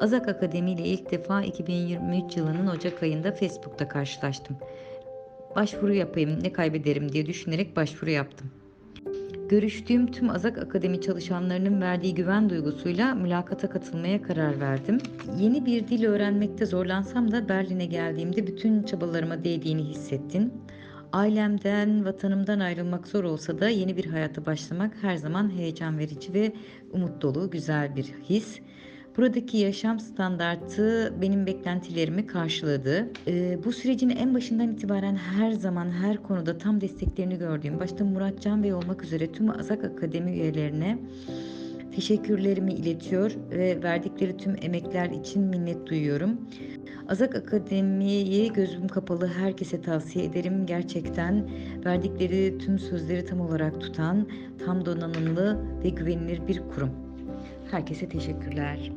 Azak Akademi ile ilk defa 2023 yılının Ocak ayında Facebook'ta karşılaştım. Başvuru yapayım ne kaybederim diye düşünerek başvuru yaptım. Görüştüğüm tüm Azak Akademi çalışanlarının verdiği güven duygusuyla mülakata katılmaya karar verdim. Yeni bir dil öğrenmekte zorlansam da Berlin'e geldiğimde bütün çabalarıma değdiğini hissettim. Ailemden, vatanımdan ayrılmak zor olsa da yeni bir hayata başlamak her zaman heyecan verici ve umut dolu güzel bir his. Buradaki yaşam standartı benim beklentilerimi karşıladı. Ee, bu sürecin en başından itibaren her zaman her konuda tam desteklerini gördüğüm, başta Murat Can Bey olmak üzere tüm Azak Akademi üyelerine teşekkürlerimi iletiyor ve verdikleri tüm emekler için minnet duyuyorum. Azak Akademi'yi gözüm kapalı herkese tavsiye ederim. Gerçekten verdikleri tüm sözleri tam olarak tutan, tam donanımlı ve güvenilir bir kurum. Herkese teşekkürler.